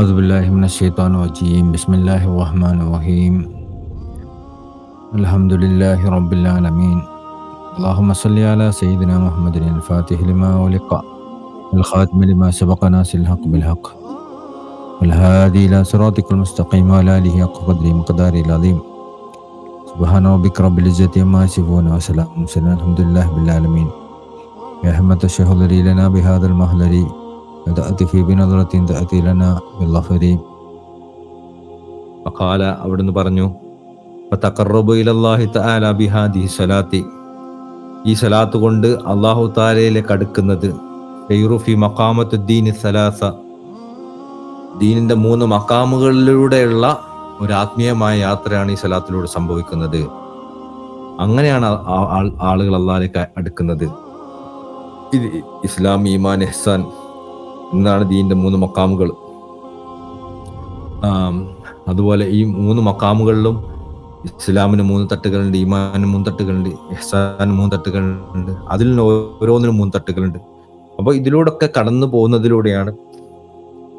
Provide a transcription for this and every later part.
أعوذ بالله من الشيطان الرجيم. بسم الله الرحمن الرحيم. الحمد لله رب العالمين. اللهم صل على سيدنا محمد الفاتح لما ولق الخاتم لما سبق ناس الحق بالحق والهادي إلى صراطك المستقيم وعلى آله حق قدر مقدار العظيم. سبحان ربك رب العزة عما يصفون وسلام الحمد لله بالعالمين يا همة الشهر لنا بهذا തഅതി ഫി ബിനദറത്തിൻ തഅതി ലന ബില്ലഫരി ഫഖാല അവിടുന്ന് പറഞ്ഞു ഫതഖറബു ഇലല്ലാഹി തആല ബിഹാദിഹി സലാത്തി ഈ സലാത്ത് കൊണ്ട് അല്ലാഹു തആലയിലേക്ക് അടുക്കുന്നത് ഫി മഖാമത്തുദ്ദീൻ സലാസ ദീനിന്റെ മൂന്ന് മക്കാമുകളിലൂടെയുള്ള ഒരു ആത്മീയമായ യാത്രയാണ് ഈ സലാത്തിലൂടെ സംഭവിക്കുന്നത്. അങ്ങനെയാണ് ആളുകൾ അള്ളാഹിലേക്ക് അടുക്കുന്നത്. ഇത് ഇസ്ലാം ഈമാൻ എഹ്സാൻ എന്നാണ് ദീന്റെ മൂന്ന് മക്കാമുകൾ. അതുപോലെ ഈ മൂന്ന് മക്കാമുകളിലും ഇസ്ലാമിന് മൂന്ന് തട്ടുകളുണ്ട് ഈമാന് മൂന്ന് തട്ടുകളുണ്ട് ഇഹ്സാന് മൂന്ന് തട്ടുകളുണ്ട് അതിൽ നിന്ന് ഓരോന്നിനും മൂന്ന് തട്ടുകളുണ്ട്. അപ്പോൾ ഇതിലൂടെയൊക്കെ കടന്നു പോകുന്നതിലൂടെയാണ്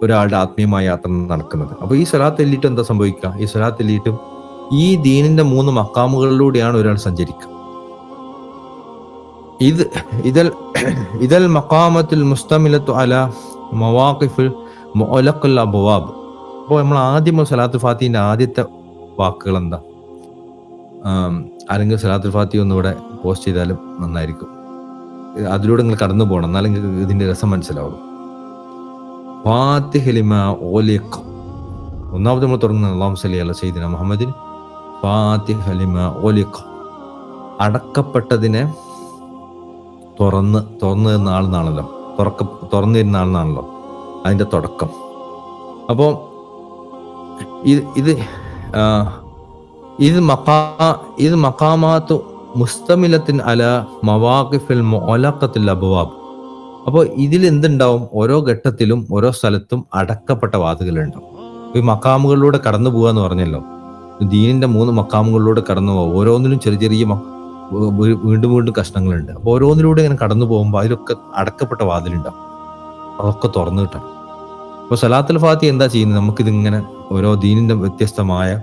ഒരാളുടെ ആത്മീയമായ യാത്ര നടക്കുന്നത്. അപ്പോൾ ഈ സ്വലാത്ത് എല്ലിട്ട് എന്താ സംഭവിക്കുക? ഈ സ്വലാത്ത് എല്ലിട്ടും ഈ ദീനിന്റെ മൂന്ന് മക്കാമുകളിലൂടെയാണ് ഒരാൾ സഞ്ചരിക്കുക. ഇത് ഇതൽ ഇതൽ മക്കാമത്തിൽ മുസ്തമിലത്തു അല മവാഖിഫിൽ അബ്വാബ്. അപ്പോൾ നമ്മൾ ആദ്യം സലാത്തു ഫാത്തിന്റെ ആദ്യത്തെ വാക്കുകൾ എന്താ ആരെങ്കിലും സലാത്തു ഫാത്തി ഒന്നുകൂടെ പോസ്റ്റ് ചെയ്താലും നന്നായിരിക്കും. അതിലൂടെ നിങ്ങൾ കടന്നു പോകണം. എന്നാലും നിങ്ങൾക്ക് ഇതിന്റെ രസം മനസ്സിലാവും ഫാത്തിഹലിമ ഓലിഖ് ഒന്നാമത് നമ്മൾ തുടങ്ങുന്നത് അള്ളാഹു സലി അല്ല സൈദിന മുഹമ്മദിൻ അടക്കപ്പെട്ടതിനെ തുറന്ന് തുറന്നു തന്ന ആളെന്നാണല്ലോ തുറക്ക തുറന്നു തരുന്ന ആളെന്നാണല്ലോ അതിന്റെ തുടക്കം. അപ്പോൾ ഇത് ഇത് ഇത് മക്കാ ഇത് മക്കാമാത്തു മുസ്തമിലത്തിൻ അല മവാഖിഫിൽ മൊലക്കത്തിൽ അബുവാബ്. അപ്പോൾ ഇതിൽ എന്തുണ്ടാവും? ഓരോ ഘട്ടത്തിലും ഓരോ സ്ഥലത്തും അടക്കപ്പെട്ട വാതുകളുണ്ടാവും ഈ മക്കാമുകളിലൂടെ കടന്നു പോകുക എന്ന് പറഞ്ഞല്ലോ. ദീനിന്റെ മൂന്ന് മക്കാമുകളിലൂടെ കടന്നു പോകുക ഓരോന്നിലും ചെറിയ ചെറിയ വീണ്ടും വീണ്ടും കഷ്ണങ്ങളുണ്ട്. അപ്പോൾ ഓരോന്നിലൂടെ ഇങ്ങനെ കടന്നു പോകുമ്പോൾ അതിലൊക്കെ അടക്കപ്പെട്ട വാതിലുണ്ടാവും. അതൊക്കെ തുറന്നു കിട്ടണം. അപ്പോൾ സലാത്തുൽ ഫാത്തി എന്താ ചെയ്യുന്നത്? നമുക്കിതിങ്ങനെ ഓരോ ദീനിന്റെ വ്യത്യസ്തമായ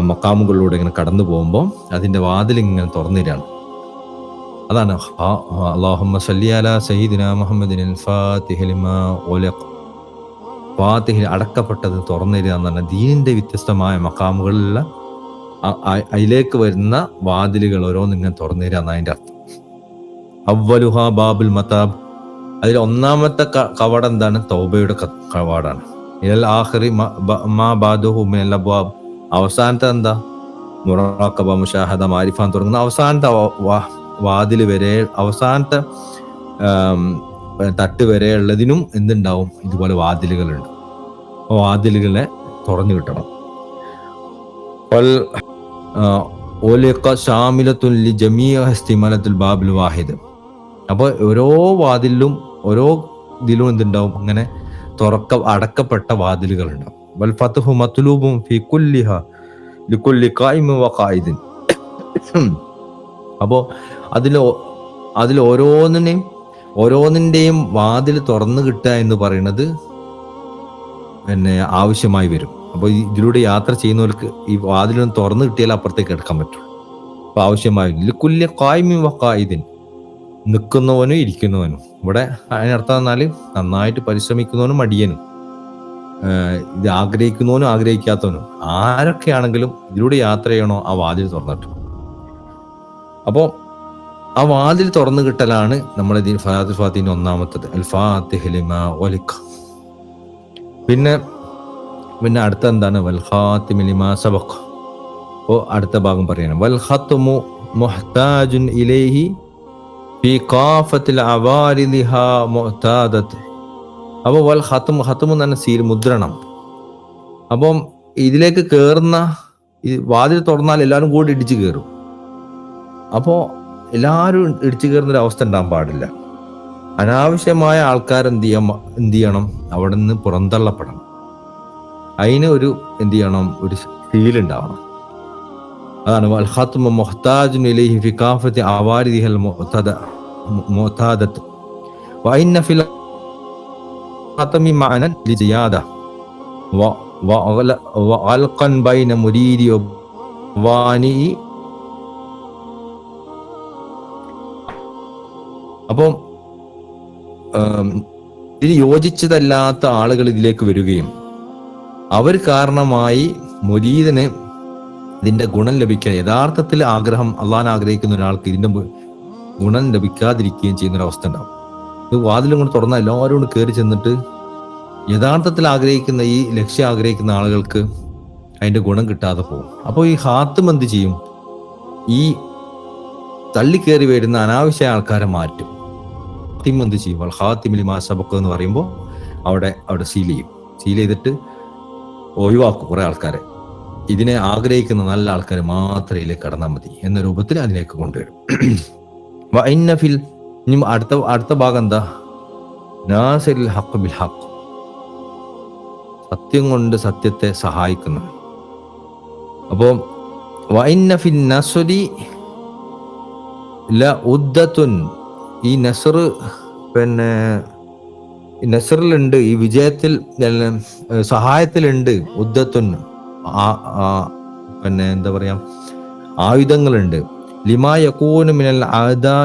മക്കാമുകളിലൂടെ ഇങ്ങനെ കടന്നു പോകുമ്പോൾ അതിന്റെ വാതിൽ ഇങ്ങനെ തുറന്നിരാണ് അതാണ്. ഫാത്തിഹിൽ അടക്കപ്പെട്ടത് പറഞ്ഞാൽ ദീനിന്റെ വ്യത്യസ്തമായ മക്കാമുകളിലുള്ള അതിലേക്ക് വരുന്ന വാതിലുകൾ ഓരോന്നും ഇങ്ങനെ തുറന്നു തരാം അതിന്റെ അർത്ഥം. അവലുഹ ബാബുൽ മതാബ്. അതിൽ ഒന്നാമത്തെ കവാടം എന്താണ്? തൗബയുടെ കവാടാണ്. ഇതൽ ആഹ്റി അവസാനത്തെ എന്താ? മുറാഖബ മുഷാഹദ മാരിഫാൻ തുടങ്ങുന്ന അവസാനത്തെ വാതിൽ വരെ അവസാനത്തെ തട്ട് വരെ ഉള്ളതിനും എന്തുണ്ടാവും? ഇതുപോലെ വാതിലുകളുണ്ട്. വാതിലുകളെ തുറന്നു കിട്ടണം വൽ, ആ, ഓലിഖ ഷാമിലത്തുൽ ലി ജമീഅ ഇസ്തിമാലത്തുൽ ബാബിൽ വാഹിദ്. അപ്പോൾ ഓരോ വാതിലും ഓരോ ഇതിലും എന്തുണ്ടാവും? അങ്ങനെ തുറക്ക അടക്കപ്പെട്ട വാതിലുകൾ ഉണ്ടാവും വൽ ഫത്ഹു മത്ലൂബും ഫി കുല്ലിഹ അതിൽ അതിൽ ഓരോന്നിനെയും ഓരോന്നിന്റെയും വാതിൽ തുറന്നു കിട്ടുക എന്ന് പറയുന്നത് പിന്നെ ആവശ്യമായി വരും. അപ്പോൾ ഇതിലൂടെ യാത്ര ചെയ്യുന്നവർക്ക് ഈ വാതിലൊന്ന് തുറന്നു കിട്ടിയാൽ അപ്പുറത്തേക്ക് എടുക്കാൻ പറ്റുള്ളൂ. അപ്പോൾ ആവശ്യമായി കുല്യ കായ്മി വക്കായതിൻ നിൽക്കുന്നവനും ഇരിക്കുന്നവനും. ഇവിടെ അതിനർത്ഥം എന്നാൽ നന്നായിട്ട് പരിശ്രമിക്കുന്നവനും മടിയനും. ഇത് ആഗ്രഹിക്കുന്നവനും ആഗ്രഹിക്കാത്തവനും. ആരൊക്കെയാണെങ്കിലും ഇതിലൂടെ യാത്ര ചെയ്യണോ ആ വാതിൽ തുറന്നിട്ടു. അപ്പോൾ ആ വാതിൽ തുറന്നു കിട്ടലാണ് നമ്മൾ ദീൻ ഫലാത്തുൽ ഫാത്തിന്റെ ഒന്നാമത്തത്. അൽ ഫാത്തിഹ ലിമാ. പിന്നെ പിന്നെ അടുത്ത എന്താണ് വൽ ഖാത്തിമി ലിമാ സബഖ്. ഓ അടുത്ത ഭാഗം പറയണം. വൽ ഖത്മു മുഹ്താജുൻ ഇലൈഹി ഫി കാഫത്തിൽ അവാരിലിഹ മുഹ്താദത്ത്. അപ്പോൾ വൽ ഖത്മു ഖത്മു എന്ന് സീൽ മുദ്രണം. അപ്പം ഇതിലേക്ക് കയറുന്ന വാതിൽ തുറന്നാൽ എല്ലാവരും കൂടി ഇടിച്ചു കയറും അപ്പോൾ എല്ലാവരും ഇടിച്ചു കയറുന്ന ഒരു അവസ്ഥ ഉണ്ടാകാൻ പാടില്ല. അനാവശ്യമായ ആൾക്കാർ എന്ത് ചെയ്യാം എന്ത് ചെയ്യണം? അവിടെ നിന്ന് പുറന്തള്ളപ്പെടണം. അതിന് ഒരു എന്ത് ചെയ്യണം? ഒരു ഫീൽ ഉണ്ടാവണം. അതാണ്. വൽ ഖത്മു ഇലൈഹി ഫിൽ വ- അപ്പം ഇതിന് യോജിച്ചതല്ലാത്ത ആളുകൾ ഇതിലേക്ക് വരികയും അവർ കാരണമായി മുരീദിന് ഇതിന്റെ ഗുണം ലഭിക്കാൻ യഥാർത്ഥത്തിൽ ആഗ്രഹം അള്ളാൻ ആഗ്രഹിക്കുന്ന ഒരാൾക്ക് ഇതിന്റെ ഗുണം ലഭിക്കാതിരിക്കുകയും ചെയ്യുന്ന ഒരു അവസ്ഥ ഉണ്ടാവും. ഇത് വാതിലും കൊണ്ട് തുറന്ന എല്ലാവരും കൊണ്ട് കയറി ചെന്നിട്ട് യഥാർത്ഥത്തിൽ ആഗ്രഹിക്കുന്ന ഈ ലക്ഷ്യം ആഗ്രഹിക്കുന്ന ആളുകൾക്ക് അതിന്റെ ഗുണം കിട്ടാതെ പോകും. അപ്പോൾ ഈ ഹാത്തും എന്ത് ചെയ്യും? ഈ തള്ളി കയറി വരുന്ന അനാവശ്യ ആൾക്കാരെ മാറ്റും. ഹാത്തിം എന്ത് ചെയ്യും? ഹാത്തിമിലി മാസബക്ക് എന്ന് പറയുമ്പോൾ അവിടെ അവിടെ സീൽ ചെയ്യും. സീൽ ചെയ്തിട്ട് ഒഴിവാക്കും കുറെ ആൾക്കാരെ. ഇതിനെ ആഗ്രഹിക്കുന്ന നല്ല ആൾക്കാർ മാത്രമേ ഇതിലേക്ക് കടന്നാൽ മതി എന്ന രൂപത്തിൽ അതിലേക്ക് കൊണ്ടുവരും. ഇനി അടുത്ത അടുത്ത ഭാഗം എന്താ? നാസരിൽ ഹക്ക് ബിൽ ഹക്ക് സത്യം കൊണ്ട് സത്യത്തെ സഹായിക്കുന്നു. അപ്പോൾ വൈനഫിൻ ഫിൻ നസുരി ഉദ്ദത്തുൻ. ഈ നസർ പിന്നെ നസറിലുണ്ട് ഈ വിജയത്തിൽ സഹായത്തിലുണ്ട് ആ- പിന്നെ എന്താ പറയാ ആയുധങ്ങളുണ്ട്. ലിമാ യക്കൂന് മിനൽ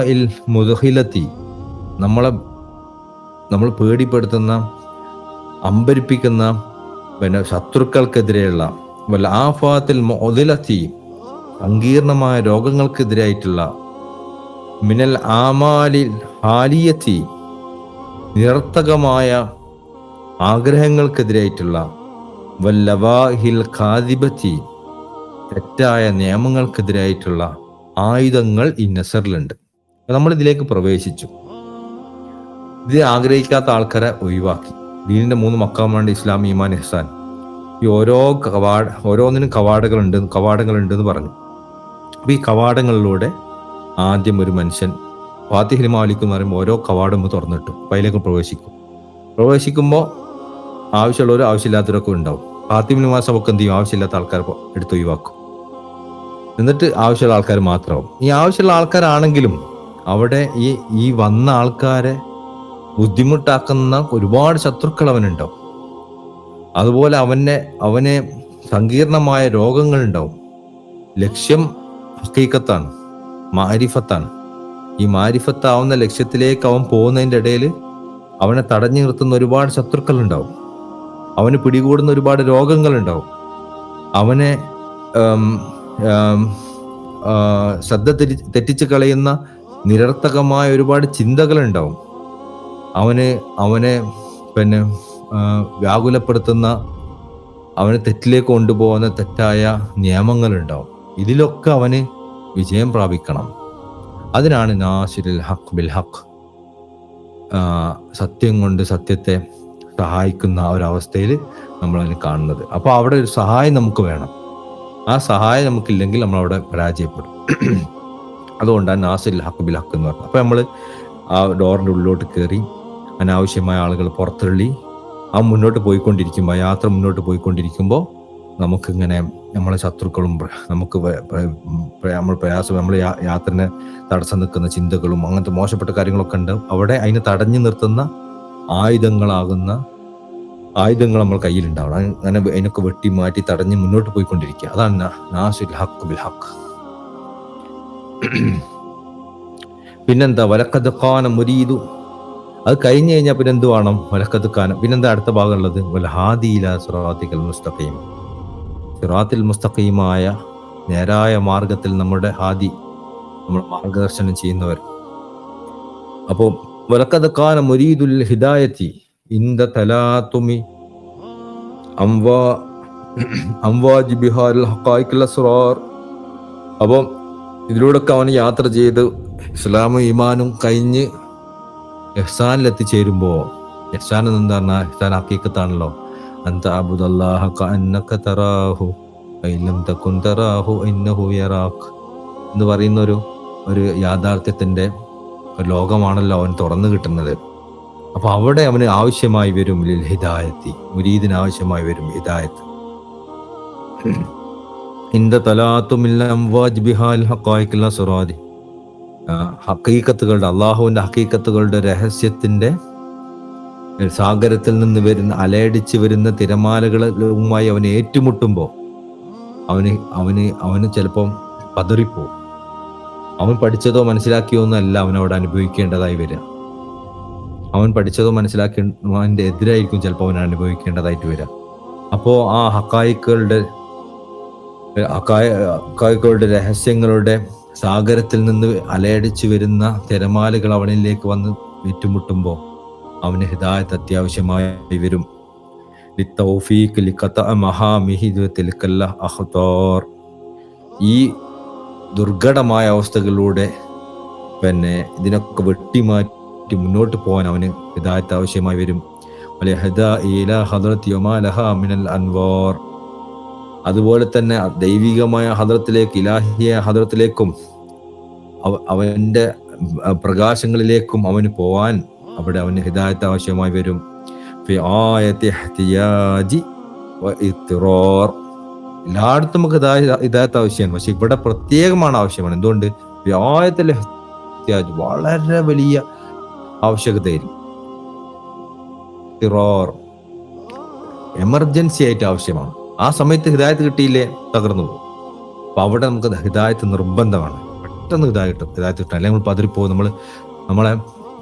ഇൽ മുദഹിലത്തി നമ്മളെ നമ്മൾ പേടിപ്പെടുത്തുന്ന അമ്പരിപ്പിക്കുന്ന പിന്നെ ശത്രുക്കൾക്കെതിരെയുള്ള വല്ല ആഫാത്തിൽ മുതലത്തി സങ്കീർണമായ രോഗങ്ങൾക്കെതിരായിട്ടുള്ള മിനൽ ആമാലിൽ ഹാലിയത്തി നിരർത്ഥകമായ ആഗ്രഹങ്ങൾക്കെതിരായിട്ടുള്ള വല്ലവാഹിൽ ഖാദിബത്തി തെറ്റായ നിയമങ്ങൾക്കെതിരായിട്ടുള്ള ആയുധങ്ങൾ ഈ നസറിലുണ്ട്. നമ്മൾ ഇതിലേക്ക് പ്രവേശിച്ചു. ഇത് ആഗ്രഹിക്കാത്ത ആൾക്കാരെ ഒഴിവാക്കി. ദീനിന്റെ മൂന്ന് മക്കാമാണ് ഇസ്ലാം ഈമാൻ ഇഹ്സാൻ ഈ ഓരോ കവാട ഓരോന്നിനും കവാടകളുണ്ട് കവാടങ്ങൾ ഉണ്ടെന്ന് പറഞ്ഞു. അപ്പൊ ഈ കവാടങ്ങളിലൂടെ ആദ്യം ഒരു മനുഷ്യൻ ഫാത്തിഹിൽ മാലിക് എന്ന് പറയുമ്പോൾ ഓരോ കവാടം തുറന്നിട്ടു അതിലേക്ക് പ്രവേശിക്കും. പ്രവേശിക്കുമ്പോൾ ആവശ്യമുള്ളവരും ആവശ്യമില്ലാത്തവരൊക്കെ ഉണ്ടാവും. ഫാത്തിമിന് മാസം ഒക്കെ എന്ത് ചെയ്യും? ആവശ്യമില്ലാത്ത ആൾക്കാർ എടുത്ത് ഒഴിവാക്കും. എന്നിട്ട് ആവശ്യമുള്ള ആൾക്കാർ മാത്രമാവും. ഈ ആവശ്യമുള്ള ആൾക്കാരാണെങ്കിലും അവിടെ ഈ ഈ വന്ന ആൾക്കാരെ ബുദ്ധിമുട്ടാക്കുന്ന ഒരുപാട് ശത്രുക്കൾ അവനുണ്ടാവും. അതുപോലെ അവനെ അവനെ സങ്കീർണമായ രോഗങ്ങളുണ്ടാവും ലക്ഷ്യം ഹക്കീക്കത്താണ് മാരിഫത്താണ്. ഈ മാരിഫത്താവുന്ന ലക്ഷ്യത്തിലേക്ക് അവൻ പോകുന്നതിന്റെ ഇടയിൽ അവനെ തടഞ്ഞു നിർത്തുന്ന ഒരുപാട് ശത്രുക്കൾ ഉണ്ടാവും അവന് പിടികൂടുന്ന ഒരുപാട് രോഗങ്ങൾ ഉണ്ടാവും അവനെ ശ്രദ്ധ തെറ്റി തെറ്റിച്ച് കളയുന്ന നിരർത്ഥകമായ ഒരുപാട് ചിന്തകൾ ഉണ്ടാവും അവന് അവനെ പിന്നെ വ്യാകുലപ്പെടുത്തുന്ന അവനെ തെറ്റിലേക്ക് കൊണ്ടുപോകുന്ന തെറ്റായ നിയമങ്ങളുണ്ടാവും. ഇതിലൊക്കെ അവന് വിജയം പ്രാപിക്കണം. അതിനാണ് നാസിരുൽ ഹഖ് ബിൽ ഹഖ്. സത്യം കൊണ്ട് സത്യത്തെ സഹായിക്കുന്ന ആ ഒരു അവസ്ഥയിൽ നമ്മൾ അതിനെ കാണുന്നത്. അപ്പോൾ അവിടെ ഒരു സഹായം നമുക്ക് വേണം. ആ സഹായം നമുക്കില്ലെങ്കിൽ നമ്മൾ അവിടെ പരാജയപ്പെടും. അതുകൊണ്ടാണ് നാസിൽ ഹക്ക് ബിൽ ഹക്ക് എന്ന് പറഞ്ഞത്. അപ്പോൾ നമ്മൾ ആ ഡോറിന്റെ ഉള്ളിലോട്ട് കയറി അനാവശ്യമായ ആളുകൾ പുറത്തള്ളി ആ മുന്നോട്ട് പോയിക്കൊണ്ടിരിക്കുമ്പോൾ യാത്ര മുന്നോട്ട് പോയിക്കൊണ്ടിരിക്കുമ്പോൾ നമുക്കിങ്ങനെ നമ്മളെ ശത്രുക്കളും നമുക്ക് നമ്മൾ പ്രയാസം നമ്മൾ യാത്രനെ തടസ്സം നിൽക്കുന്ന ചിന്തകളും അങ്ങനത്തെ മോശപ്പെട്ട കാര്യങ്ങളൊക്കെ ഉണ്ട്. അവിടെ അതിനെ തടഞ്ഞു നിർത്തുന്ന ആയുധങ്ങളാകുന്ന ആയുധങ്ങൾ നമ്മൾ കയ്യിലുണ്ടാവണം. അങ്ങനെ അതിനൊക്കെ വെട്ടി മാറ്റി തടഞ്ഞ് മുന്നോട്ട് പോയിക്കൊണ്ടിരിക്കുക. അതാണ് നാസുൽ ഹക്ക് ബിൽ ഹക്ക് പിന്നെന്താ? വലക്കത് ഖാന മുരീദു. അത് കഴിഞ്ഞു കഴിഞ്ഞാൽ പിന്നെ എന്ത് വേണം? വലക്കത് ഖാന. പിന്നെന്താ അടുത്ത ഭാഗമുള്ളത് വലഹാദിയില സുറാത്തിക്കൽ മുസ്തഖീം. സിറാത്തിൽ മുസ്തഖീമായ നേരായ മാർഗത്തിൽ നമ്മുടെ ഹാദി നമ്മൾ മാർഗദർശനം ചെയ്യുന്നവർ. അപ്പോൾ വലക്കത് കാന മുരീദുൽ ഹിദായത്തി ഇന്ദ തലാത്തുമി അംവാ അംവാജ് ബിഹാരിൽ ഹക്കായിക്കുൽ അസ്റാർ. അപ്പം ഇതിലൂടെയൊക്കെ അവൻ യാത്ര ചെയ്ത് ഇസ്ലാമും ഈമാനും കഴിഞ്ഞ് എഹ്സാനിൽ എത്തിച്ചേരുമ്പോൾ എഹ്സാൻ എന്താ പറഞ്ഞാൽ എഹ്സാൻ ഹക്കീക്കത്താണല്ലോ. അന്ത അബുദല്ലാഹ കഅന്നക തറാഹു ഫഇല്ലം تكن تراه ഇന്നഹു يراك. എന്ന് പറയുന്ന ഒരു ഒരു യാഥാർത്ഥ്യത്തിന്റെ ലോകമാണല്ലോ അവൻ തുറന്നു കിട്ടുന്നത്. അപ്പോൾ അവിടെ അവന് ആവശ്യമായി വരും ലിൽ ഹിദായത്തി മുരീദിന് ആവശ്യമായി വരും ഹിദായത്ത്. ഇന്ത തലാത്തുമില്ല അംവാജ് ബിഹാൽ ഹക്കായിക്കുള്ള സുറാദി ഹക്കീക്കത്തുകളുടെ അള്ളാഹുവിന്റെ ഹക്കീക്കത്തുകളുടെ രഹസ്യത്തിന്റെ സാഗരത്തിൽ നിന്ന് വരുന്ന അലയടിച്ച് വരുന്ന തിരമാലകളുമായി അവൻ ഏറ്റുമുട്ടുമ്പോൾ അവന് അവന് അവന് ചിലപ്പം പതറിപ്പോവും. അവൻ പഠിച്ചതോ മനസ്സിലാക്കിയോ ഒന്നല്ല അവൻ അവിടെ അനുഭവിക്കേണ്ടതായി വരിക. അവൻ പഠിച്ചതോ മനസ്സിലാക്കി അവന്റെ എതിരായിരിക്കും ചിലപ്പോൾ അവൻ അനുഭവിക്കേണ്ടതായിട്ട് വരിക. അപ്പോൾ ആ ഹക്കായിക്കളുടെ ഹക്കായ ഹക്കായിക്കളുടെ രഹസ്യങ്ങളുടെ സാഗരത്തിൽ നിന്ന് അലയടിച്ച് വരുന്ന തിരമാലകൾ അവനിലേക്ക് വന്ന് ഏറ്റുമുട്ടുമ്പോൾ അവന് ഹിദായത്ത് അത്യാവശ്യമായി വരും. ഈ ദുർഘടമായ അവസ്ഥകളിലൂടെ പിന്നെ ഇതിനൊക്കെ വെട്ടിമാറ്റി മുന്നോട്ട് പോകാൻ അവന് ഹിദായത്ത് ആവശ്യമായി വരും. അൻവാർ. അതുപോലെ തന്നെ ദൈവികമായ ഹദ്രത്തിലേക്ക് ഇലാഹിയ ഹദ്രത്തിലേക്കും അവ- അവന്റെ പ്രകാശങ്ങളിലേക്കും അവന് പോവാൻ അവിടെ അവന് ഹിദായത്ത് ആവശ്യമായി വരും. എല്ലായിടത്തും നമുക്ക് ഹിദായ- ഹിദായത്ത് ആവശ്യമാണ്. പക്ഷെ ഇവിടെ പ്രത്യേകമാണ് ആവശ്യമാണ്. എന്തുകൊണ്ട്? വ്യായത്തിലെ വളരെ വലിയ ആവശ്യകതയായിരിക്കും. എമർജൻസി ആയിട്ട് ആവശ്യമാണ്. ആ സമയത്ത് ഹിദായത്ത് കിട്ടിയില്ലേ? തകർന്നു പോകും അപ്പൊ അവിടെ നമുക്ക് ഹിദായത്ത് നിർബന്ധമാണ്. പെട്ടെന്ന് ഹിദായത്ത് ഹിദായത്ത് കിട്ടും അല്ലെങ്കിൽ നമ്മൾ പതിരിപ്പോകും. നമ്മൾ നമ്മളെ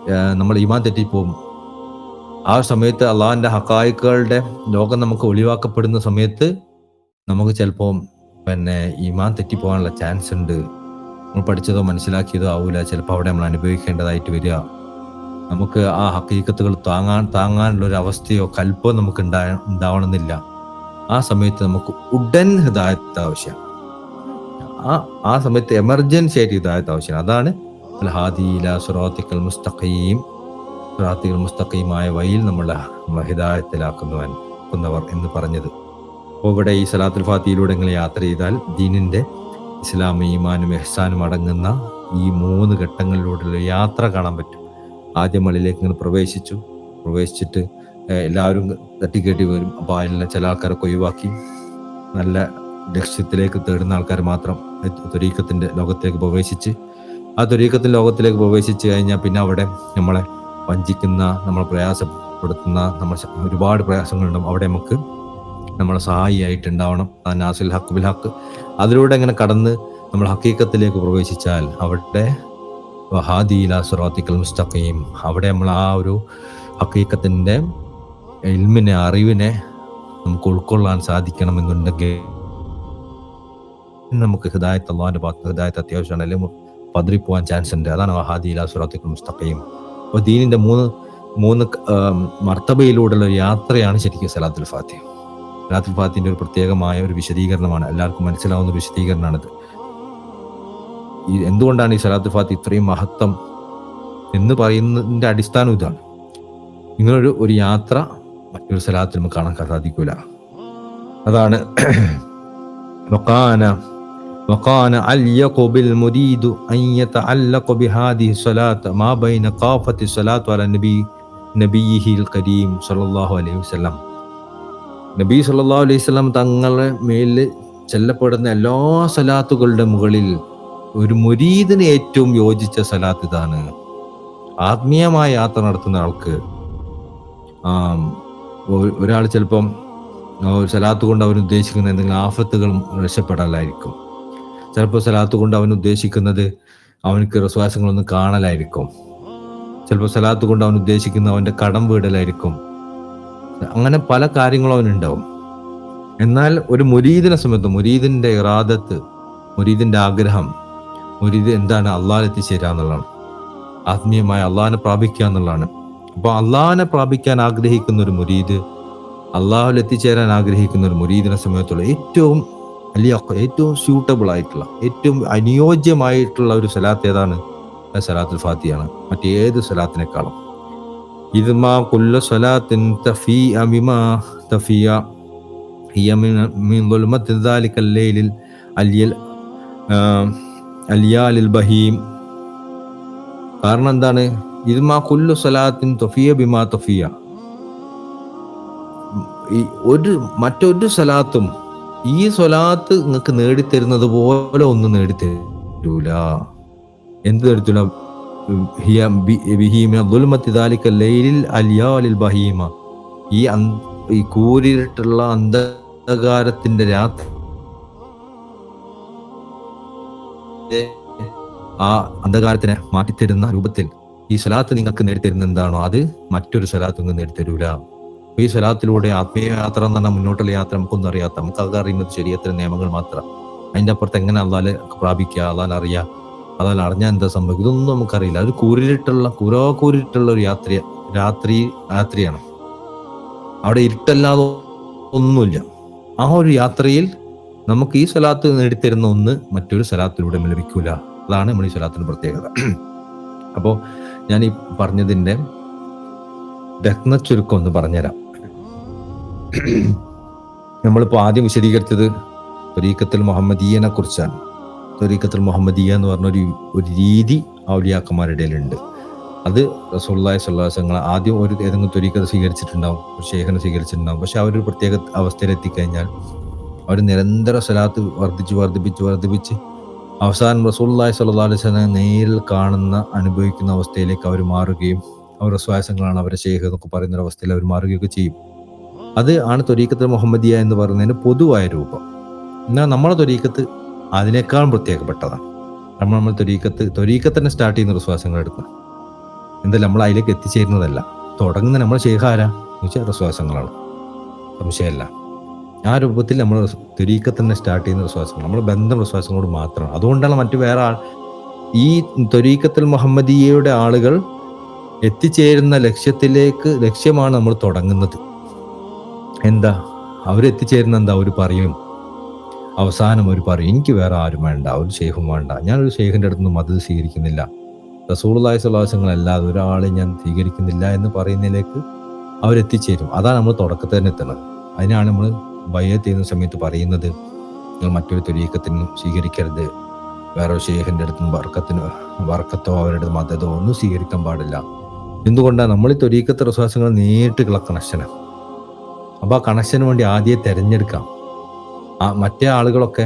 നമ്മൾ ഈമാൻ തെറ്റിപ്പോകും ആ സമയത്ത് അള്ളാഹിന്റെ ഹക്കായിക്കളുടെ ലോകം നമുക്ക് ഒഴിവാക്കപ്പെടുന്ന സമയത്ത് നമുക്ക് ചിലപ്പോൾ പിന്നെ ഈമാൻ തെറ്റിപ്പോകാനുള്ള ചാൻസ് ഉണ്ട്. നമ്മൾ പഠിച്ചതോ മനസ്സിലാക്കിയതോ ആവില്ല ചിലപ്പോൾ അവിടെ നമ്മൾ അനുഭവിക്കേണ്ടതായിട്ട് വരിക. നമുക്ക് ആ ഹക്കീക്കത്തുകൾ താങ്ങാൻ താങ്ങാനുള്ള ഒരു അവസ്ഥയോ കൽപ്പോ നമുക്ക് ഉണ്ടായ ഉണ്ടാവണമെന്നില്ല. ആ സമയത്ത് നമുക്ക് ഉടൻ ഹിദായത്ത് ആവശ്യം ആ ആ സമയത്ത് എമർജൻസി ആയിട്ട് ഹിദായത്ത് ആവശ്യമാണ്. അതാണ് അൽ ഇല സുറാത്തിക്കൽ മുസ്തഖീം. സുറാത്തിക്കൽ മുസ്തഖീമായ വഴിയിൽ നമ്മളെ ഹിദായത്തിലാക്കുന്നവൻ ക്കുന്നവർ എന്ന് പറഞ്ഞത്. അപ്പോൾ ഇവിടെ ഈ സലാത്തുൽ ഫാത്തിയിലൂടെ നിങ്ങൾ യാത്ര ചെയ്താൽ ദീനിന്റെ ഇസ്ലാം ഈമാനും എഹ്സാനും അടങ്ങുന്ന ഈ മൂന്ന് ഘട്ടങ്ങളിലൂടെയുള്ള യാത്ര കാണാൻ പറ്റും. ആദ്യം മള്ളിലേക്ക് ഇങ്ങനെ പ്രവേശിച്ചു. പ്രവേശിച്ചിട്ട് എല്ലാവരും തട്ടിക്കേട്ടി വരും. അപ്പോൾ അതിലുള്ള ചില ആൾക്കാരൊക്കെ ഒഴിവാക്കി. നല്ല ലക്ഷ്യത്തിലേക്ക് തേടുന്ന ആൾക്കാർ മാത്രം തുരീക്കത്തിന്റെ ലോകത്തേക്ക് പ്രവേശിച്ച് ആ ലോകത്തിലേക്ക് പ്രവേശിച്ചു കഴിഞ്ഞാൽ പിന്നെ അവിടെ നമ്മളെ വഞ്ചിക്കുന്ന നമ്മൾ പ്രയാസപ്പെടുത്തുന്ന നമ്മൾ ഒരുപാട് പ്രയാസങ്ങളുണ്ടാവും. അവിടെ നമുക്ക് നമ്മളെ സഹായിയായിട്ട് ഉണ്ടാവണം ആ നാസിൽ ഹക്ക് ബിൽ ഹക്ക്. അതിലൂടെ ഇങ്ങനെ കടന്ന് നമ്മൾ ഹക്കീക്കത്തിലേക്ക് പ്രവേശിച്ചാൽ അവിടെ വഹാദീല സുറാത്തിക്കൽ മുസ്തഖയും അവിടെ നമ്മൾ ആ ഒരു ഹക്കീക്കത്തിന്റെ ഇൽമിനെ അറിവിനെ നമുക്ക് ഉൾക്കൊള്ളാൻ സാധിക്കണമെന്നുണ്ടെങ്കിൽ നമുക്ക് ഹിദായത്ത് അള്ളാഹിന്റെ ഭാഗത്ത് ഹിദായത്ത് അത്യാവശ്യമാണ്. അല്ലെങ്കിൽ പതറിപ്പോവാൻ ചാൻസ് ഉണ്ട്. അതാണ് വഹാദില സുറാത്തിക്കുൽ മുസ്തഖയും അപ്പോൾ ദീനിന്റെ മൂന്ന് മൂന്ന് മർത്തബയിലൂടെയുള്ള ഒരു യാത്രയാണ് ശരിക്കും സലാത്തുൽ ഫാത്തിഹ. സലാത്തുൽ ഫാത്തിന്റെ ഒരു പ്രത്യേകമായ ഒരു വിശദീകരണമാണ്. എല്ലാവർക്കും മനസ്സിലാവുന്ന ഒരു വിശദീകരണമാണിത്. ഈ എന്തുകൊണ്ടാണ് ഈ സലാത്തുൽ ഫാത്തി ഇത്രയും മഹത്വം എന്ന് പറയുന്നതിന്റെ അടിസ്ഥാനം ഇതാണ്. നിങ്ങളൊരു ഒരു യാത്ര മറ്റൊരു സലാത്തിൽ നമുക്ക് കാണാൻ സാധിക്കൂല. അതാണ് റൊക്കാന وقال علق بالمريد أن يتعلق بهذه الصلاة ما بين قافة الصلاة على النبي നബിയിഹി കരീം സല്ലല്ലാഹു അലൈഹി വസല്ലം നബി സല്ലല്ലാഹു അലൈഹി വസല്ലം തങ്ങളെ മേലിൽ ചെല്ലപ്പെടുന്ന എല്ലാ സലാത്തുകളുടെ മുകളിൽ ഒരു മുരീദിന് ഏറ്റവും യോജിച്ച സലാത്ത് ഇതാണ് ആത്മീയമായ യാത്ര നടത്തുന്ന ആൾക്ക് ആം, ഒ- ഒരാൾ ചിലപ്പം ആ, ഒരു സലാത്ത് കൊണ്ട് അവൻ ഉദ്ദേശിക്കുന്ന എന്തെങ്കിലും ആഫത്തുകൾ രക്ഷപ്പെടലായിരിക്കും ചിലപ്പോൾ സലാത്ത് കൊണ്ട് അവൻ ഉദ്ദേശിക്കുന്നത് അവനക്ക് റസ്വാസങ്ങളൊന്നും കാണലായിരിക്കും. ചിലപ്പോൾ സലാത്ത് കൊണ്ട് അവൻ ഉദ്ദേശിക്കുന്ന അവന്റെ കടം വീടലായിരിക്കും. അങ്ങനെ പല കാര്യങ്ങളും അവനുണ്ടാവും. എന്നാൽ ഒരു മുരീദിനെ സമയത്ത് മുരീദിന്റെ ഇറാദത്ത് മുരീദിന്റെ ആഗ്രഹം മുരീദ് എന്താണ് അള്ളാഹ് എത്തിച്ചേരുക എന്നുള്ളതാണ്. ആത്മീയമായ അള്ളാഹിനെ പ്രാപിക്കുക എന്നുള്ളതാണ്. അപ്പോൾ അള്ളാഹിനെ പ്രാപിക്കാൻ ആഗ്രഹിക്കുന്ന ഒരു മുരീദ് അള്ളാഹുൽ എത്തിച്ചേരാൻ ആഗ്രഹിക്കുന്ന ഒരു മുരീദിനെ സമയത്തുള്ള ഏറ്റവും വലിയ ഏറ്റവും സ്യൂട്ടബിൾ ആയിട്ടുള്ള ഏറ്റവും അനുയോജ്യമായിട്ടുള്ള ഒരു സലാത്ത് ഏതാണ് അത് സലാത്തുൽ ഫാത്തിയാണ് മറ്റേത് സലാത്തിനേക്കാളും ഇത് മാ കുല്ല സലാത്തിൻ തഫീ അമിമാ തഫിയ هي من من ظلمة ذلك الليل اليل آه اليال البهيم കാരണം എന്താണ് ഇത് മാ കുല്ലു സലാത്തിൻ തൊഫിയ ബിമാ തൊഫിയ ഈ ഒരു മറ്റൊരു സലാത്തും ഈ സ്വലാത്ത് നിങ്ങൾക്ക് നേടിത്തരുന്നത് പോലെ ഒന്നും നേടിത്തരൂല. എന്ത് അലിയാലിൽ ബഹീമ. ഈ ഈ കൂരിട്ടുള്ള അന്ധകാരത്തിന്റെ രാത്രി ആ അന്ധകാരത്തിനെ മാറ്റിത്തരുന്ന രൂപത്തിൽ ഈ സ്വലാത്ത് നിങ്ങൾക്ക് നേടിത്തരുന്ന എന്താണോ അത് മറ്റൊരു സ്വലാത്ത് നിങ്ങൾക്ക് നേടിത്തരൂല. ഈ സ്വലാത്തിലൂടെ ആത്മീയ യാത്ര എന്ന് പറഞ്ഞാൽ മുന്നോട്ടുള്ള യാത്ര നമുക്കൊന്നും അറിയാത്ത നമുക്കത് അറിയുന്നത് ശരീരത്തിലെ നിയമങ്ങൾ മാത്രം. അതിന്റെ അപ്പുറത്ത് എങ്ങനെ അള്ളാൽ പ്രാപിക്കുക അള്ളാൽ അറിയാം അതാൽ അറിഞ്ഞാൽ എന്താ സംഭവിക്കും ഇതൊന്നും നമുക്കറിയില്ല. അത് കൂരിട്ടുള്ള കൂരോ കൂരിട്ടുള്ള ഒരു യാത്ര രാത്രി രാത്രിയാണ്. അവിടെ ഇരുട്ടല്ലാതെ ഒന്നുമില്ല. ആ ഒരു യാത്രയിൽ നമുക്ക് ഈ സ്വലാത്ത് നേടിത്തരുന്ന ഒന്ന് മറ്റൊരു സ്വലാത്തിലൂടെ ലഭിക്കൂല. അതാണ് നമ്മൾ ഈ സ്വലാത്തിന്റെ പ്രത്യേകത. അപ്പോൾ ഞാൻ ഈ പറഞ്ഞതിന്റെ രത്ന ചുരുക്കം ഒന്ന് പറഞ്ഞുതരാം. നമ്മളിപ്പോൾ ആദ്യം വിശദീകരിച്ചത് തൊരീക്കത്തിൽ മുഹമ്മദീയനെ കുറിച്ചാണ്. തൊരീക്കത്തിൽ മുഹമ്മദീയ എന്ന് പറഞ്ഞൊരു ഒരു രീതി ഔലിയാക്കന്മാരുടെ ഇടയിലുണ്ട് അത് റസൂള്ളി സ്വല്ലാസങ്ങൾ ആദ്യം ഒരു ഏതെങ്കിലും തൊരീക്കത്ത് സ്വീകരിച്ചിട്ടുണ്ടാവും ഒരു ശേഖരം സ്വീകരിച്ചിട്ടുണ്ടാവും. പക്ഷെ അവരൊരു പ്രത്യേക അവസ്ഥയിലെത്തിക്കഴിഞ്ഞാൽ അവർ നിരന്തര സ്വലാത്ത് വർദ്ധിച്ച് വർദ്ധിപ്പിച്ച് വർദ്ധിപ്പിച്ച് അവസാനം റസൂള്ളി സ്വല്ലാ അലൈഹി നേരിൽ കാണുന്ന അനുഭവിക്കുന്ന അവസ്ഥയിലേക്ക് അവർ മാറുകയും അവരുടെ സ്വാസങ്ങളാണ് അവരെ ശേഖർ എന്നൊക്കെ പറയുന്ന അവസ്ഥയിൽ അവർ മാറുകയൊക്കെ ചെയ്യും. അത് ആണ് തൊരീക്കത്ത് മുഹമ്മദിയ എന്ന് പറയുന്നതിന് പൊതുവായ രൂപം. എന്നാൽ നമ്മളെ തൊരീക്കത്ത് അതിനേക്കാളും പ്രത്യേകപ്പെട്ടതാണ്. നമ്മൾ നമ്മൾ തൊരീക്കത്ത് തൊരീക്കത്ത് സ്റ്റാർട്ട് ചെയ്യുന്ന വിശ്വാസങ്ങൾ എടുക്കണം. എന്തായാലും നമ്മൾ അതിലേക്ക് എത്തിച്ചേരുന്നതല്ല. തുടങ്ങുന്ന നമ്മൾ ശേഖാര എന്ന് വെച്ചാൽ വിശ്വാസങ്ങളാണ് സംശയമല്ല. ആ രൂപത്തിൽ നമ്മൾ തൊരീക്കത്ത് തന്നെ സ്റ്റാർട്ട് ചെയ്യുന്ന വിശ്വാസങ്ങൾ നമ്മൾ ബന്ധം വിശ്വാസങ്ങളോട് മാത്രമാണ്. അതുകൊണ്ടാണ് മറ്റു വേറെ ആൾ ഈ തൊരീക്കത്തിൽ മുഹമ്മദിയയുടെ ആളുകൾ എത്തിച്ചേരുന്ന ലക്ഷ്യത്തിലേക്ക് ലക്ഷ്യമാണ് നമ്മൾ തുടങ്ങുന്നത്. എന്താ? അവരെത്തിച്ചേരുന്ന എന്താ അവർ പറയും. അവസാനം അവർ പറയും എനിക്ക് വേറെ ആരും വേണ്ട ഒരു ഷെയ്ഖും വേണ്ട. ഞാനൊരു ഷെയ്ഖിന്റെ അടുത്ത് നിന്ന് മതം സ്വീകരിക്കുന്നില്ല റസൂളായ സ്വലാസങ്ങളല്ലാതെ ഒരാളെ ഞാൻ സ്വീകരിക്കുന്നില്ല എന്ന് പറയുന്നതിലേക്ക് അവരെത്തിച്ചേരും. അതാണ് നമ്മൾ തുടക്കത്തിൽ തന്നെ എത്തുന്നത്. അതിനാണ് നമ്മൾ ബയ്യത്ത് ചെയ്യുന്ന സമയത്ത് പറയുന്നത് നിങ്ങൾ മറ്റൊരു തൊരീക്കത്തിന് സ്വീകരിക്കരുത്. വേറെ ഷെയ്ഖിന്റെ അടുത്തും വർക്കത്തിന് വർക്കത്തോ അവരുടെ മതത്തോ ഒന്നും സ്വീകരിക്കാൻ പാടില്ല. എന്തുകൊണ്ടാണ് നമ്മൾ ഈ തൊരീക്കത്തെ നേരിട്ട് നേരിട്ടുള്ള കണക്ഷനാണ് അപ്പോൾ ആ കണക്ഷന് വേണ്ടി ആദ്യം തിരഞ്ഞെടുക്കാം. ആ മറ്റേ ആളുകളൊക്കെ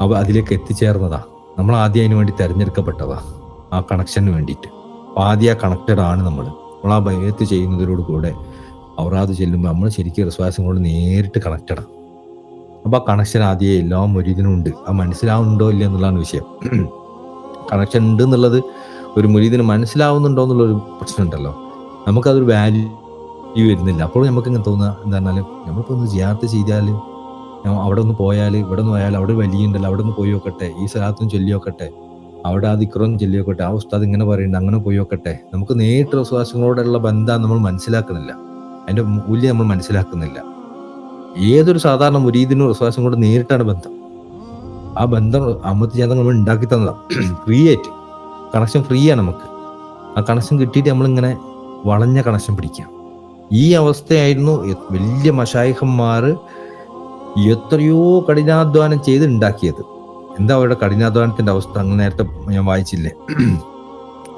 അവ അതിലേക്ക് എത്തിച്ചേർന്നതാ. നമ്മൾ ആദ്യം അതിന് വേണ്ടി തിരഞ്ഞെടുക്കപ്പെട്ടതാ ആ കണക്ഷന് വേണ്ടിയിട്ട്. അപ്പോൾ ആദ്യം ആ കണക്റ്റഡ് ആണ് നമ്മൾ നമ്മൾ ആ ഭയത്ത് ചെയ്യുന്നതിനോട് കൂടെ ഔറാദ് ചെല്ലുമ്പോൾ നമ്മൾ ശരിക്കും വിശ്വാസങ്ങളോട് നേരിട്ട് കണക്റ്റഡാണ് അപ്പോൾ ആ കണക്ഷൻ ആദ്യം എല്ലാ ഉണ്ട്. ആ മനസ്സിലാവുന്നുണ്ടോ ഇല്ല എന്നുള്ളതാണ് വിഷയം. കണക്ഷൻ ഉണ്ട് എന്നുള്ളത് ഒരു മുരീദിന് മനസ്സിലാവുന്നുണ്ടോ എന്നുള്ളൊരു പ്രശ്നമുണ്ടല്ലോ. നമുക്കതൊരു വാല്യൂ വരുന്നില്ല. അപ്പോൾ നമുക്ക് ഇങ്ങനെ തോന്നുക എന്താ പറഞ്ഞാൽ നമ്മളിപ്പോൾ ഒന്ന് ജിയാർത്ത് ചെയ്താൽ അവിടെ ഒന്ന് പോയാൽ ഇവിടെ നിന്ന് പോയാൽ അവിടെ വലിയ ഉണ്ടല്ലോ അവിടെ ഒന്ന് പോയി നോക്കട്ടെ. ഈ സ്ഥലത്തും ചൊല്ലി നോക്കട്ടെ. അവിടെ ആ ദിക്റൊന്നും ചൊല്ലി നോക്കട്ടെ. ആ ഉസ്താദ് ഇങ്ങനെ പറയുന്നുണ്ട് അങ്ങനെ പോയി നോക്കട്ടെ. നമുക്ക് നേരിട്ട് വിശ്വാസങ്ങളോടുള്ള ബന്ധം നമ്മൾ മനസ്സിലാക്കുന്നില്ല. അതിന്റെ മൂല്യം നമ്മൾ മനസ്സിലാക്കുന്നില്ല. ഏതൊരു സാധാരണ മുരീദിനും വിശ്വാസം കൊണ്ട് നേരിട്ടാണ് ബന്ധം. ആ ബന്ധം അമ്മത്ത് ചേതൻ നമ്മൾ ഉണ്ടാക്കി തന്നതാണ് ആയിട്ട്. കണക്ഷൻ ഫ്രീ ആണ് നമുക്ക്. ആ കണക്ഷൻ കിട്ടിയിട്ട് നമ്മളിങ്ങനെ വളഞ്ഞ കണക്ഷൻ പിടിക്കാം. ഈ അവസ്ഥയായിരുന്നു വലിയ മഷായിഹന്മാർ എത്രയോ കഠിനാധ്വാനം ചെയ്ത് ഉണ്ടാക്കിയത് എന്താ അവരുടെ കഠിനാധ്വാനത്തിന്റെ അവസ്ഥ? അങ്ങനെ നേരത്തെ ഞാൻ വായിച്ചില്ലേ?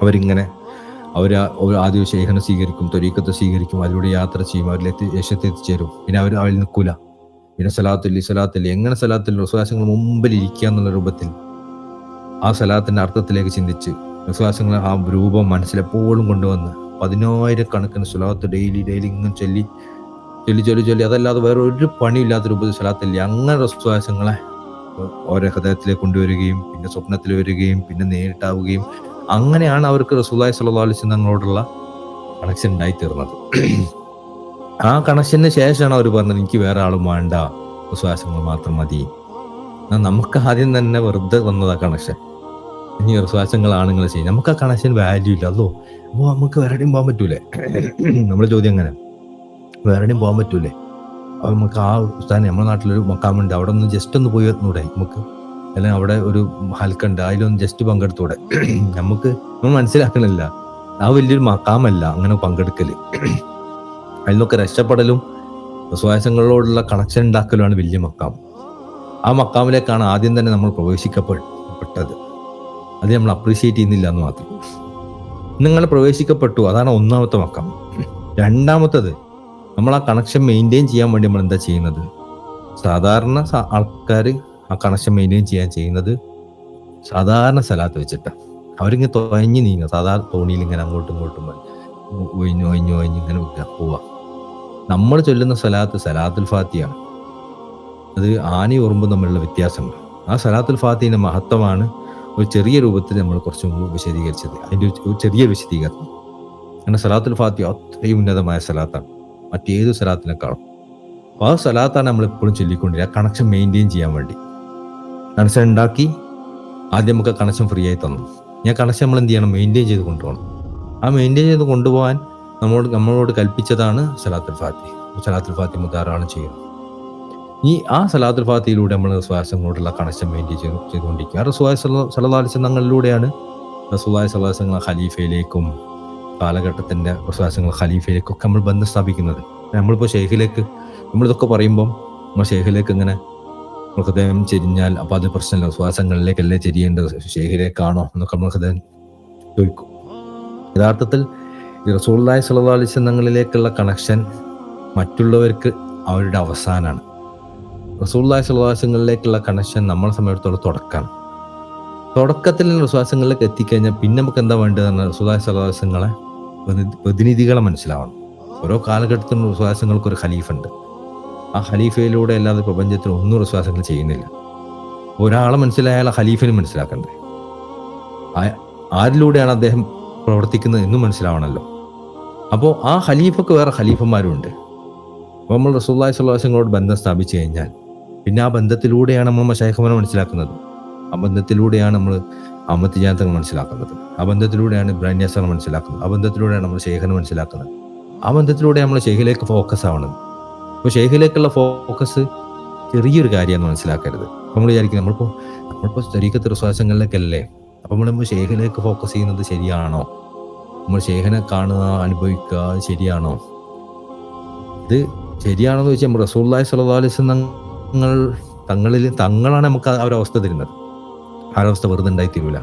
അവരിങ്ങനെ അവർ ആദ്യം ശേഖനം സ്വീകരിക്കും തൊരീക്കത്ത് സ്വീകരിക്കും അതിലൂടെ യാത്ര ചെയ്യും അവരിലെത്തി യശത്ത് എത്തിച്ചേരും പിന്നെ അവർ അവരിൽ നിൽക്കൂല പിന്നെ സലാത്തുല്ലി സലാത്തുല്ലി. എങ്ങനെ സലാത്തിൽ വിശ്വാസങ്ങൾ മുമ്പിൽ ഇരിക്കുക എന്നുള്ള രൂപത്തിൽ ആ സലാത്തിന്റെ അർത്ഥത്തിലേക്ക് ചിന്തിച്ച് വിശ്വാസങ്ങൾ ആ രൂപം മനസ്സിലെപ്പോഴും കൊണ്ടുവന്ന് പതിനായിരക്കണക്കിന് സ്വലാത്ത് ഡെയിലി ഡെയിലി ഇങ്ങനെ ചൊല്ലി ചൊല്ലി ചൊല്ലി ചൊല്ലി. അതല്ലാതെ വേറെ ഒരു പണിയില്ലാത്ത രൂപത്തിൽ സ്വലാത്തില്ല അങ്ങനെ വിശ്വാസങ്ങളെ ഓരോ ഹൃദയത്തിലേക്ക് കൊണ്ടുവരികയും പിന്നെ സ്വപ്നത്തിൽ വരികയും പിന്നെ നേരിട്ടാവുകയും അങ്ങനെയാണ് അവർക്ക് റസൂലായി സല്ലാ അലിസ് തങ്ങളോടുള്ള കണക്ഷൻ ഉണ്ടായി തീർന്നത് ആ കണക്ഷന് ശേഷമാണ് അവർ പറഞ്ഞത് എനിക്ക് വേറെ ആളും വേണ്ട. വിശ്വാസങ്ങൾ മാത്രം മതി. നമുക്ക് ആദ്യം തന്നെ വെറുതെ വന്നതാ കണക്ഷൻ ഇനി വിശ്വാസങ്ങളാണ് നിങ്ങൾ ചെയ്യുന്നത്. നമുക്ക് ആ കണക്ഷൻ വാല്യൂ ഇല്ല. അതോ അപ്പോൾ നമുക്ക് വേറെ എവിടെയും പോകാൻ പറ്റൂലേ? നമ്മുടെ ചോദ്യം അങ്ങനെ. വേറെ എവിടെയും പോകാൻ പറ്റൂലേ? അപ്പോൾ നമുക്ക് ആ സ്ഥാനം നമ്മുടെ നാട്ടിലൊരു മക്കാമുണ്ട് അവിടെ ഒന്ന് ജസ്റ്റ് ഒന്ന് പോയി വന്നൂടെ നമുക്ക്? അല്ലെങ്കിൽ അവിടെ ഒരു ഹൽക്കുണ്ട് അതിലൊന്ന് ജസ്റ്റ് പങ്കെടുത്തൂടെ? നമുക്ക് നമ്മൾ മനസ്സിലാക്കണില്ല. ആ വലിയൊരു മക്കാമല്ല അങ്ങനെ പങ്കെടുക്കൽ അതിൽ നിന്നൊക്കെ രക്ഷപ്പെടലും വിശ്വാസങ്ങളോടുള്ള കണക്ഷൻ ഉണ്ടാക്കലുമാണ് വലിയ മക്കാം. ആ മക്കാമിലേക്കാണ് ആദ്യം തന്നെ നമ്മൾ പ്രവേശിക്കപ്പെട്ടത്. അത് നമ്മൾ അപ്രീഷിയേറ്റ് ചെയ്യുന്നില്ല എന്ന് മാത്രം. നിങ്ങൾ പ്രവേശിക്കപ്പെട്ടു. അതാണ് ഒന്നാമത്തെ മക്കം. രണ്ടാമത്തത് നമ്മൾ ആ കണക്ഷൻ മെയിന്റെയിൻ ചെയ്യാൻ വേണ്ടി നമ്മൾ എന്താ ചെയ്യുന്നത്? സാധാരണ ആൾക്കാർ ആ കണക്ഷൻ മെയിന്റെയിൻ ചെയ്യാൻ ചെയ്യുന്നത് സാധാരണ സ്ഥലത്ത് വെച്ചിട്ട്. അവരിങ്ങനെ തുഴഞ്ഞ് നീങ്ങുക. സാധാരണ തോണിയിൽ ഇങ്ങനെ അങ്ങോട്ടും ഇങ്ങോട്ടും ഒഴിഞ്ഞു ഒഴിഞ്ഞു ഒഴിഞ്ഞ് ഇങ്ങനെ വെക്കുക പോവുക നമ്മൾ ചൊല്ലുന്ന സലാത്ത് സലാത്തുൽ ഫാത്തിയാണ്. അത് ആനി ഉറുമ്പും തമ്മിലുള്ള വ്യത്യാസമുണ്ട്. ആ സലാത്തുൽ ഫാത്തിന്റെ മഹത്വമാണ് ഒരു ചെറിയ രൂപത്തിൽ നമ്മൾ കുറച്ച് മുമ്പ് വിശദീകരിച്ചത്. അതിന്റെ ഒരു- ചെറിയ വിശദീകരണം. കാരണം സലാത്തുൽ ഫാത്തി അത്രയും ഉന്നതമായ സലാത്താണ്. മറ്റേത് സലാത്തിനേക്കാളും. അപ്പോൾ ആ സലാത്താണ് നമ്മൾ എപ്പോഴും ചൊല്ലിക്കൊണ്ടിരിക്കുക. കണക്ഷൻ മെയിന്റെയിൻ ചെയ്യാൻ വേണ്ടി. കണക്ഷൻ ഉണ്ടാക്കി ആദ്യം നമുക്ക് കണക്ഷൻ ഫ്രീ ആയി തന്നു. ഞാൻ കണക്ഷൻ നമ്മൾ എന്ത് ചെയ്യണം? മെയിന്റെയിൻ ചെയ്ത് കൊണ്ടുപോകണം. ആ മെയിന്റെയിൻ ചെയ്ത് കൊണ്ടുപോകാൻ നമ്മളോട് നമ്മളോട് കൽപ്പിച്ചതാണ് സലാത്തുൽ ഫാത്തി സലാത്തുൽ ഫാത്തി മുതാറാണ് ചെയ്യുന്നത്. ഈ ആ സലാത്തുൽ ഫാത്തിയിലൂടെ നമ്മൾ ശ്വാസങ്ങളോടുള്ള കണക്ഷൻ മെയിന്റെയിൻ ചെയ്തു ചെയ്തുകൊണ്ടിരിക്കുക. ആ റസുവായ സലതാലിസങ്ങളിലൂടെയാണ് റസുവായ സലാസങ്ങൾ ഖലീഫയിലേക്കും കാലഘട്ടത്തിന്റെ റസുവാസങ്ങൾ ഖലീഫയിലേക്കും ഒക്കെ നമ്മൾ ബന്ധം സ്ഥാപിക്കുന്നത്. നമ്മളിപ്പോൾ ഷെയ്ഖിലേക്ക് നമ്മളിതൊക്കെ പറയുമ്പം നമ്മൾ ഷെയ്ഖിലേക്ക് ഇങ്ങനെ ഹൃദയം ചെരിഞ്ഞാൽ അപ്പോൾ അത് പ്രശ്നമില്ല. റസുവാസങ്ങളിലേക്കല്ലേ ചെരിയേണ്ടത്? ഷെയ്ഖിലേക്കാണോ എന്നൊക്കെ നമ്മൾ ഹൃദയം ചോദിക്കും. യഥാർത്ഥത്തിൽ ഈ റസൂള്ളായ വസല്ലങ്ങളിലേക്കുള്ള കണക്ഷൻ മറ്റുള്ളവർക്ക് അവരുടെ അവസാനമാണ്. അലൈഹി വസല്ലങ്ങളിലേക്കുള്ള കണക്ഷൻ നമ്മളെ സമയത്തോളം തുടക്കമാണ് തുടക്കത്തിൽ വിശ്വാസങ്ങളിലേക്ക് എത്തിക്കഴിഞ്ഞാൽ പിന്നെ നമുക്ക് എന്താ വേണ്ടതെന്ന് റസൂള്ളി വസല്ലങ്ങളെ പ്രതിനിധികളെ മനസ്സിലാവണം. ഓരോ കാലഘട്ടത്തിലും വിശ്വാസങ്ങൾക്ക് ഒരു ഖലീഫുണ്ട്. ആ ഖലീഫയിലൂടെ അല്ലാതെ പ്രപഞ്ചത്തിൽ ഒന്നും വിശ്വാസങ്ങൾ ചെയ്യുന്നില്ല. ഒരാളെ മനസ്സിലായാൽ ആ ഖലീഫിനെ മനസ്സിലാക്കണ്ടേ ആരിലൂടെയാണ് അദ്ദേഹം പ്രവർത്തിക്കുന്നത് എന്നും മനസ്സിലാവണമല്ലോ അപ്പോൾ ആ ഖലീഫക്ക് വേറെ ഖലീഫന്മാരുണ്ട്. അപ്പോൾ നമ്മൾ റസൂള്ളി സ്വലാസങ്ങളോട് ബന്ധം സ്ഥാപിച്ചു കഴിഞ്ഞാൽ പിന്നെ ആ ബന്ധത്തിലൂടെയാണ് നമ്മൾ മഷായഖമാരെ മനസ്സിലാക്കുന്നത്. ആ ബന്ധത്തിലൂടെയാണ് നമ്മൾ അമ്മത്ത് മനസ്സിലാക്കുന്നത്. ആ ബന്ധത്തിലൂടെയാണ് ഇബ്രാഹിം മനസ്സിലാക്കുന്നത്. ആ ബന്ധത്തിലൂടെയാണ് നമ്മൾ ഷെയ്ഖിനെ മനസ്സിലാക്കുന്നത്. ആ ബന്ധത്തിലൂടെ നമ്മൾ ഷെയ്ഖിലേക്ക് ഫോക്കസ് ആവണം. അപ്പോൾ ഷെയ്ഖിലേക്കുള്ള ഫോക്കസ് ചെറിയൊരു കാര്യമാണ് മനസ്സിലാക്കരുത്. നമ്മൾ വിചാരിക്കും നമ്മളിപ്പോൾ നമ്മളിപ്പോൾ ശരീരത്തെ വിശ്വാസങ്ങളിലേക്കല്ലേ അപ്പം നമ്മൾ ഷെയ്ഖിലേക്ക് ഫോക്കസ് ചെയ്യുന്നത് ശരിയാണോ? നമ്മൾ ഷെയ്ഖിനെ കാണുക അനുഭവിക്കുക ശരിയാണോ? ഇത് ശരിയാണോ എന്ന് ചോദിച്ചാൽ നമ്മൾ റസൂല്ലായി സ്വല്ലാ അലൈഹി തങ്ങൾ തങ്ങളിൽ തങ്ങളാണ് നമുക്ക് ആ അവസ്ഥ തരുന്നത്. ആ ഒരവസ്ഥ വെറുതെ ഉണ്ടായി തീരൂല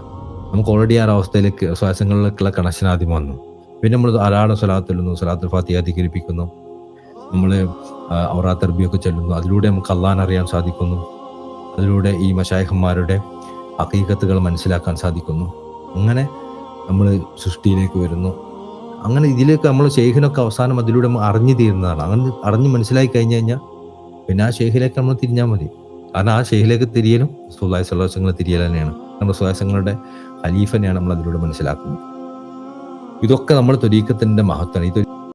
നമുക്ക് ഓൾറെഡി ആ ഒരു അവസ്ഥയിലേക്ക് ശ്വാസങ്ങളിലേക്കുള്ള കണക്ഷൻ ആദ്യം വന്നു. പിന്നെ നമ്മൾ ധാരാളം സ്വലാത്തുല്ലുന്നു സ്വലാത്തുൽ ഫാത്തിഹ അധികരിപ്പിക്കുന്നു. നമ്മൾ ഔറാ തെർബിയൊക്കെ ചെല്ലുന്നു. അതിലൂടെ നമുക്ക് അള്ളാൻ അറിയാൻ സാധിക്കുന്നു. അതിലൂടെ ഈ മഷായഹന്മാരുടെ അക്കീകത്തുകൾ മനസ്സിലാക്കാൻ സാധിക്കുന്നു. അങ്ങനെ നമ്മൾ സൃഷ്ടിയിലേക്ക് വരുന്നു. അങ്ങനെ ഇതിലേക്ക് നമ്മൾ ഷെയ്ഖിനൊക്കെ അവസാനം അതിലൂടെ അറിഞ്ഞു തീരുന്നതാണ്. അങ്ങനെ അറിഞ്ഞ് മനസ്സിലാക്കി കഴിഞ്ഞു കഴിഞ്ഞാൽ പിന്നെ ആ ഷെയ്ഖിലേക്ക് നമ്മൾ തിരിഞ്ഞാൽ മതി. കാരണം ആ ഷെയ്ഖിലേക്ക് തിരിയലും സുഹായ സലോസങ്ങൾ തിരിയൽ തന്നെയാണ്. നമ്മുടെ സുഹാസങ്ങളുടെ ഖലീഫനെയാണ് നമ്മൾ അതിലൂടെ മനസ്സിലാക്കുന്നത്. ഇതൊക്കെ നമ്മൾ തൊരീക്കത്തിന്റെ മഹത്വമാണ്. ഈ